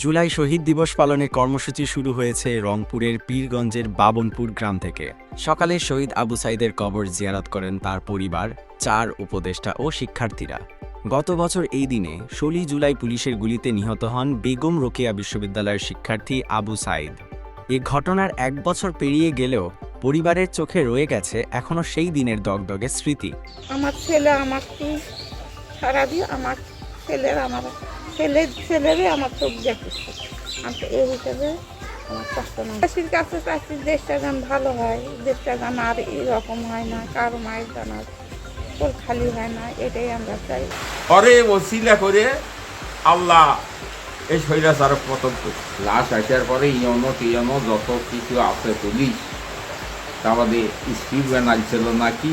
জুলাই শহীদ দিবস পালনের কর্মসূচি শুরু হয়েছে রংপুরের পীরগঞ্জের বাবনপুর গ্রাম থেকে। সকালে শহীদ আবু সাইদের কবর জিয়ারত করেন তার পরিবার, চার উপদেষ্টা ও শিক্ষার্থীরা। গত বছর এই দিনে ষোলোই জুলাই পুলিশের গুলিতে নিহত হন বেগম রোকেয়া বিশ্ববিদ্যালয়ের শিক্ষার্থী আবু সাইদ। এ ঘটনার এক বছর পেরিয়ে গেলেও পরিবারের চোখে রয়ে গেছে এখনও সেই দিনের দগদগে স্মৃতি। আমার ছেলে আমাকে সারা দিয়ে আমার ছেলের আমার ছেলে ছেলেরই আমার চোখ দেখেছে আমি তো এই হিসাবে আমার কষ্ট না দেশের কাছে চাচ্ছি দেশটা গান ভালো হয় দেশটা গান আর এরকম হয় না কারও মায়ের গান আর তোর খালি হয় না এটাই আমরা চাই। পরে ওসিলা করে আল্লাহ এই স্বৈরাচারক পতন লাশ আসার পরে ইয়নো টিয়নো যত কিছু আছে পুলিশ তারপরে স্টিভেন আনছিল নাকি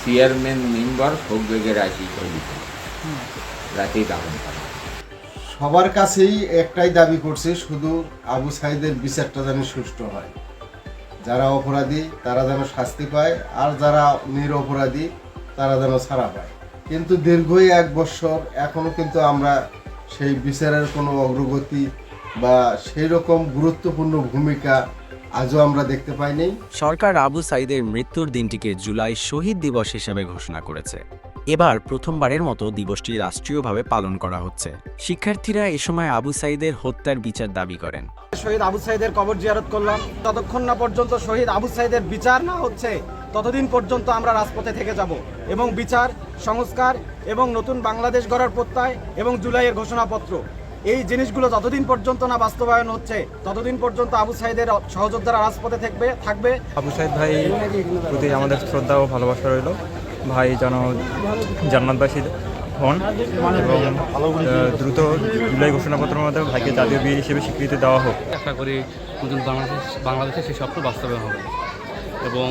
চেয়ারম্যান মেম্বার সব জায়গায় চলিত রাতেই দাবন করে। সবার কাছেই একটাই দাবি করছে শুধু আবু সাইদের বিচারটা যেন সুষ্ঠু হয়। যারা অপরাধী তারা যেন শাস্তি পায় আর যারা নিরপরাধী তারা যেন ছাড়া পায়। কিন্তু দীর্ঘই এক বছর এখনও কিন্তু আমরা সেই বিচারের কোনো অগ্রগতি বা সেই রকম গুরুত্বপূর্ণ ভূমিকা আজও আমরা দেখতে পাইনি। সরকার আবু সাইদের মৃত্যুর দিনটিকে জুলাই শহীদ দিবস হিসেবে ঘোষণা করেছে। এবার প্রথমবারের মতো দিবসটি রাষ্ট্রীয়ভাবে পালন করা হচ্ছে। শিক্ষার্থীরা এ সময় আবু সাইদের হত্যার বিচার দাবি করেন। শহীদ আবু সাইদের কবর জিয়ারত করলাম। ততক্ষণ না পর্যন্ত শহীদ আবু সাইদের বিচার না হচ্ছে ততদিন পর্যন্ত আমরা রাজপথে থেকে যাব এবং বিচার সংস্কার এবং নতুন বাংলাদেশ গড়ার প্রত্যয় এবং জুলাইয়ের ঘোষণাপত্র। এই জিনিসগুলো যতদিন পর্যন্ত না বাস্তবায়ন হচ্ছে ততদিন পর্যন্ত আবু সাইদের সহযোদ্ধারা রাজপথে থাকবে থাকবে। আবু সাইদ ভাই প্রতি আমাদের শ্রদ্ধা ও ভালোবাসা রইল। ভাই যেন জান্নাতবাসী হন এবং দ্রুত জুলাই ঘোষণাপত্রের মাধ্যমে ভাইকে জাতীয় বীর হিসেবে স্বীকৃতি দেওয়া হোক। আশা করি নতুন বাংলাদেশ বাংলাদেশে সেই স্বপ্ন বাস্তবায়ন হবে এবং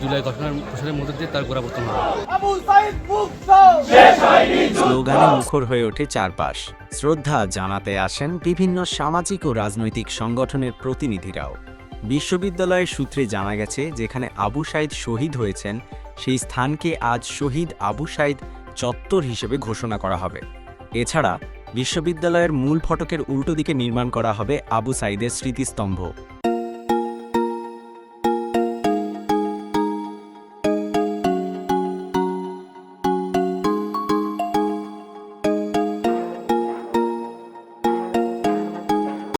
জুলাই ঘটনার ঘোষণার মধ্যে দিয়ে তার গোড়াপত্তন হবে। স্লোগানে মুখর হয়ে ওঠে চারপাশ। শ্রদ্ধা জানাতে আসেন বিভিন্ন সামাজিক ও রাজনৈতিক সংগঠনের প্রতিনিধিরাও। বিশ্ববিদ্যালয়ের সূত্রে জানা গেছে যেখানে আবু সাইদ শহীদ হয়েছেন সেই স্থানকে আজ শহীদ আবু সাইদ চত্বর হিসেবে ঘোষণা করা হবে। এছাড়া বিশ্ববিদ্যালয়ের মূল ফটকের উল্টো দিকে নির্মাণ করা হবে আবু সাইদের স্মৃতিস্তম্ভ।